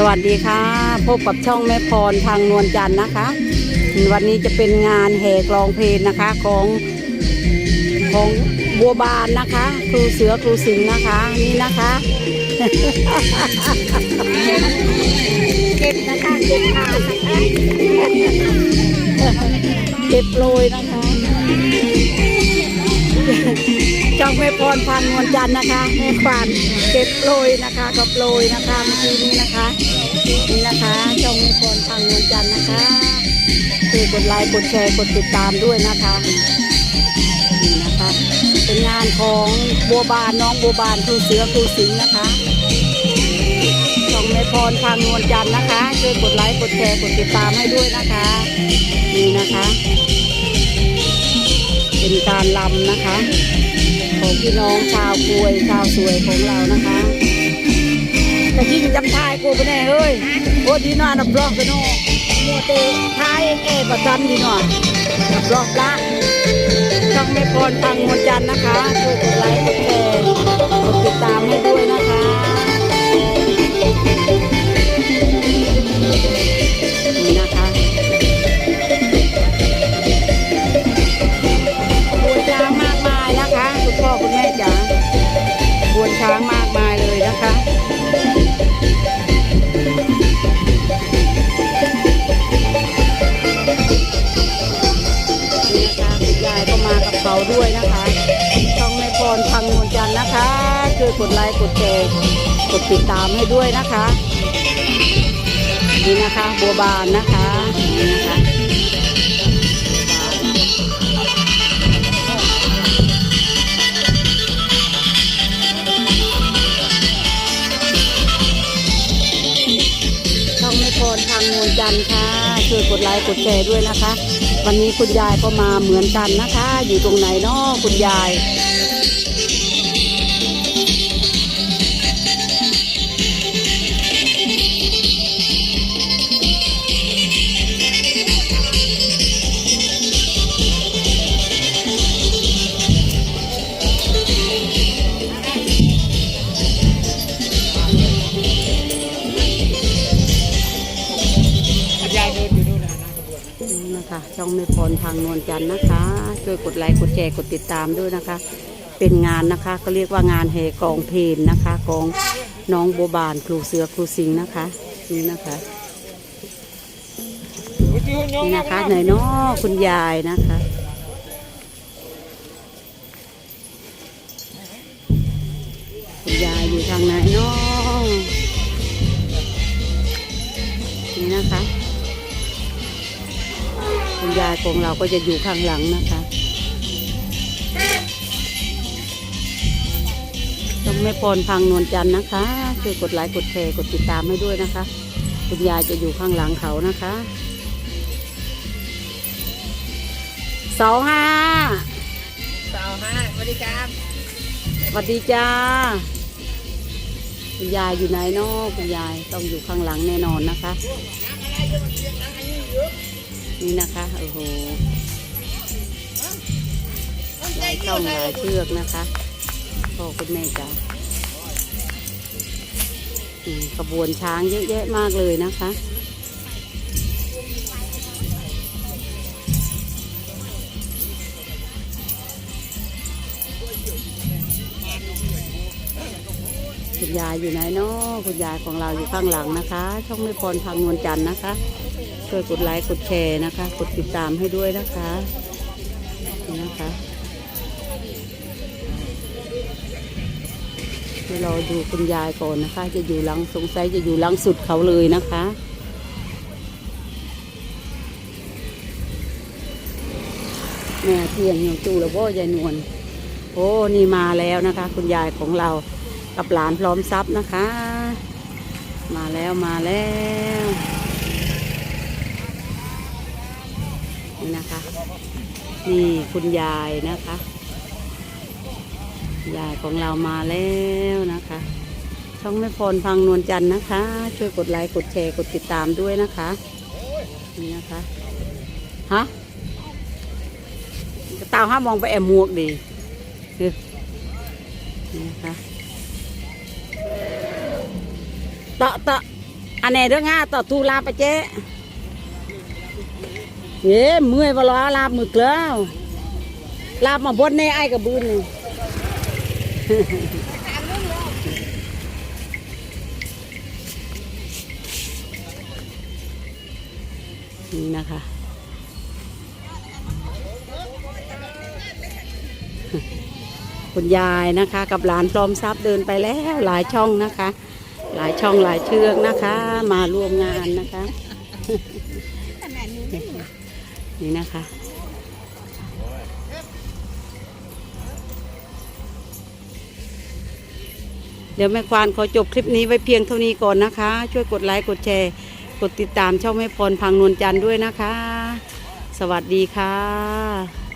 สวัสดีค่ะ พบกับช่องแม่พรทางนวลจันทร์นะคะ วันนี้จะเป็นงานแห่กลองเพลงนะคะของของบัวบานนะคะ ครูเสือครูสิงห์นะคะ นี่นะคะเก็บนะคะเก็บทานนะคะเก็บโรยนะคะ ช่องแม่พรพันธ์นวลจันทร์นะคะแม่ควานเก็บโปรยนะคะก็โปรยนะคะเมื่อกี้นี้นะคะนี่นะคะช่องแม่พรพันธ์นวลจันทร์นะคะคือกดไลค์กดแชร์กดติดตามด้วยนะคะนี่นะคะเป็นงานของบัวบานน้องบัวบานครูเสือครูสิงห์นะคะช่องแม่พรพันธ์นวลจันทร์นะคะช่วยกดไลค์กดแชร์กดติดตามให้ด้วยนะคะนี่นะคะ เป็นการลำนะคะ ของพี่น้องชาวกวยชาวสวยของเรานะคะแต่ยิ่งจำทายกูไปแน่เฮ้ยโอ้ดีหน่อยนับล็อกไปโน่มัวเตท้ายเอประจันดีหน่อยนับล็อกละต้องไม่พรฟังมวลจันนะคะช่วยกดไลค์กดแชร์กดติดตามให้ด้วยนะคะ รพังนวลจันทร์นะคะช่วยกดไลค์กดแชร์กดติดตามให้ด้วยนะคะนี่นะคะบัวบานนะคะนี่นะคะช่องแม่พรพังนวลจันทร์ค่ะช่วยกดไลค์กดแชร์ด้วยนะคะ วันนี้คุณยายก็มาเหมือนกันนะคะ อยู่ตรงไหนเนาะคุณยาย นี่นะคะช่องแม่พรทางนวลจันทร์นะคะ ช่วยกดไลค์กดแชร์กดติดตามด้วยนะคะ เป็นงานนะคะเขาเรียกว่างานแห่กองเพลนนะคะของน้องโบบานครูเสือครูสิงนะคะนี่นะคะนี่นะคะไหนเนาะคุณยายนะคะคุณยายอยู่ทางไหนเนาะนี่นะคะ คุณยายของเราก็จะอยู่ข้างหลังนะคะต้องไม่พรพังนวลจันทร์นะคะช่วยกดไลค์กดแชร์กดติดตามให้ด้วยนะคะ คุณยายจะอยู่ข้างหลังเขานะคะสองห้าสาวห้าสวัสดีครับสวัสดีจ้าคุณยายอยู่ไหนเนาะคุณยายต้องอยู่ข้างหลังแน่นอนนะคะ นี่นะคะโอ้โหหลายช่องหลายเชือกนะคะพ่อคุณแม่จ้าอืมขบวนช้างเยอะแยะมากเลยนะคะ คุณยายอยู่ไหนเนาะคุณยายของเราอยู่ข้างหลังนะคะ ช่องไม่พรทางนวลจันทร์นะคะ ช่วยกดไลค์กดแชร์นะคะ กดติดตามให้ด้วยนะคะนี่นะคะเดี๋ยวเราดูคุณยายก่อนนะคะ จะอยู่หลังสงสัยจะอยู่หลังสุดเขาเลยนะคะแม่เทียงยังจูแล้วพ่อยายนวลโอ้นี่มาแล้วนะคะ คุณยายของเรา กับหลานพร้อมทรัพย์นะคะ มาแล้วมาแล้วนี่นะคะ นี่คุณยายนะคะ ยายของเรามาแล้วนะคะ ช่องแม่พรพังนวลจันทร์นะคะ ช่วยกดไลค์กดแชร์กดติดตามด้วยนะคะ นี่นะคะฮะตาห้ามองไปแอบหมวกดีนี่นะคะ ตะตะอันไหนเรื่องง่าต่อตูลาไปเจ๊เย้มือยบ่ล้อลาบมึกแล้วลาบมาบดในไอ้กับบืนนี่นี่นะคะคุณยายนะคะ กับหลานพร้อมทรัพย์เดินไปแล้วหลายช่องนะคะ หลายช่องหลายเชือกนะคะ มาร่วมงานนะคะนี่นะคะ เดี๋ยวแม่ควานขอจบคลิปนี้ไว้เพียงเท่านี้ก่อนนะคะ ช่วยกดไลค์กดแชร์ กดติดตามช่องแม่พรพังนวลจันทร์ด้วยนะคะ สวัสดีค่ะ